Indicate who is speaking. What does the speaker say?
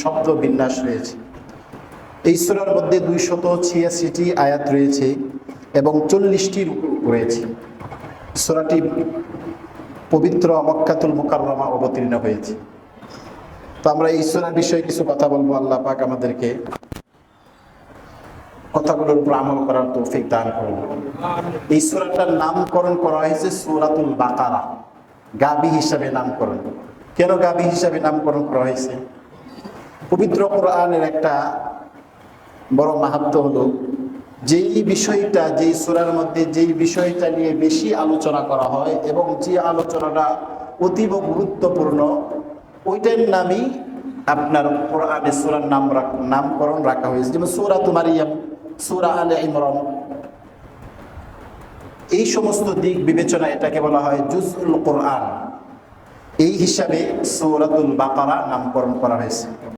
Speaker 1: শব্দ বিন্যাস রয়েছে। এই সুরার মধ্যে দুইশত ছিয়াশিটি আয়াত রয়েছে এবং চল্লিশটি রয়েছে। সুরাটি পবিত্র মক্কাতুল মোকাররমা অবতীর্ণ হয়েছে। তো আমরা এই সুরার বিষয়ে কিছু কথা বলব, আল্লাহ পাক আমাদেরকে কথাগুলোর উপর আমল করার তৌফিক দান করুন। এই সুরাটার নামকরণ করা হয়েছে সুরাতুল বাকারা। গাবি হিসাবে নামকরণ। কেন গাবি হিসাবে নামকরণ করা হয়েছে? পবিত্র কোরআনের একটা বড় মাহাত্ম হলো, যেই বিষয়টা, যেই সুরার মধ্যে যেই বিষয়টা নিয়ে বেশি আলোচনা করা হয় এবং যে আলোচনাটা অতীব গুরুত্বপূর্ণ, ওইটার নামই আপনার কোরআনে সুরার নাম নামকরণ রাখা হয়েছে। যেমন সুরা তুমারিয়াম সুরা আলে ইমরান। এই সমস্ত দিক বিবেচনা এটাকে বলা হয় জুজউল কোরআন। এই হিসাবে সৌরাতুল বাকারা নামকরণ করা হয়েছে।